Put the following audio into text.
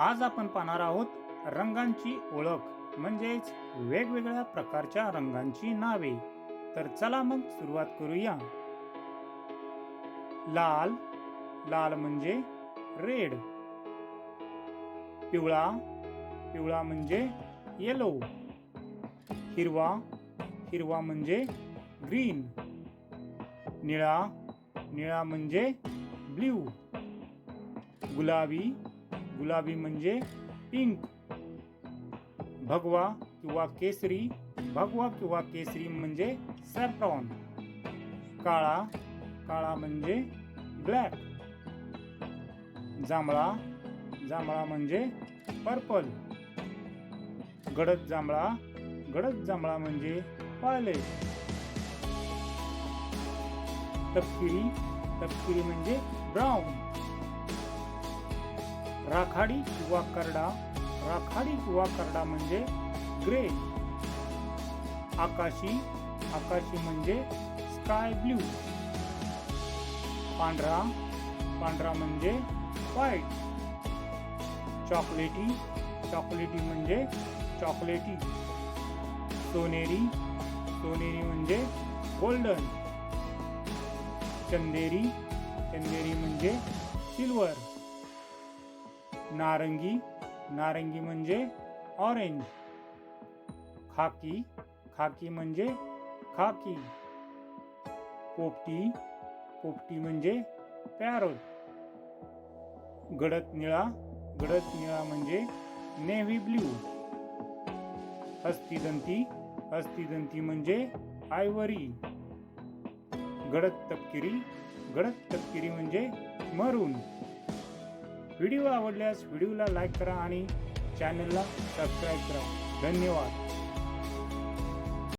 आज आपण पाहणार आहोत रंगांची ओळख म्हणजेच वेगवेगळ्या प्रकारच्या रंगांची नावे. तर चला मग सुरुवात करूया. लाल लाल म्हणजे रेड. पिवळा पिवळा म्हणजे येलो हिरवा हिरवा म्हणजे ग्रीन निळा निळा म्हणजे ब्ल्यू गुलाबी गुलाबी म्हणजे पिंक भगवा किंवा केसरी भगवा किंवा केसरी म्हणजे सॅफ्रॉन काळा काळा म्हणजे ब्लॅक जांभळा जांभळा म्हणजे पर्पल गडद जांभळा गडद जांभळा म्हणजे वायलेट तपकिरी तपकिरी म्हणजे ब्राऊन राखाडी किंवा करडा. राखाडी किंवा करडा म्हणजे ग्रे. आकाशी आकाशी म्हणजे स्काय ब्ल्यू पांढरा पांढरा म्हणजे व्हाईट. चॉकलेटी चॉकलेटी म्हणजे चॉकलेटी. सोनेरी सोनेरी म्हणजे गोल्डन. चंदेरी चंदेरी म्हणजे सिल्वर. नारंगी नारंगी म्हणजे ऑरेंज खाकी खाकी म्हणजे खाकी. पोपटी पोपटी म्हणजे पॅरोट गडद निळा गडद निळा म्हणजे नेव्ही ब्ल्यू. हस्तिदंती हस्तिदंती म्हणजे आयवरी. गडद तपकिरी गडद तपकिरी म्हणजे मरून. व्हिडिओ आवडल्यास व्हिडिओला लाईक करा आणि चॅनलला सबस्क्राईब करा. धन्यवाद.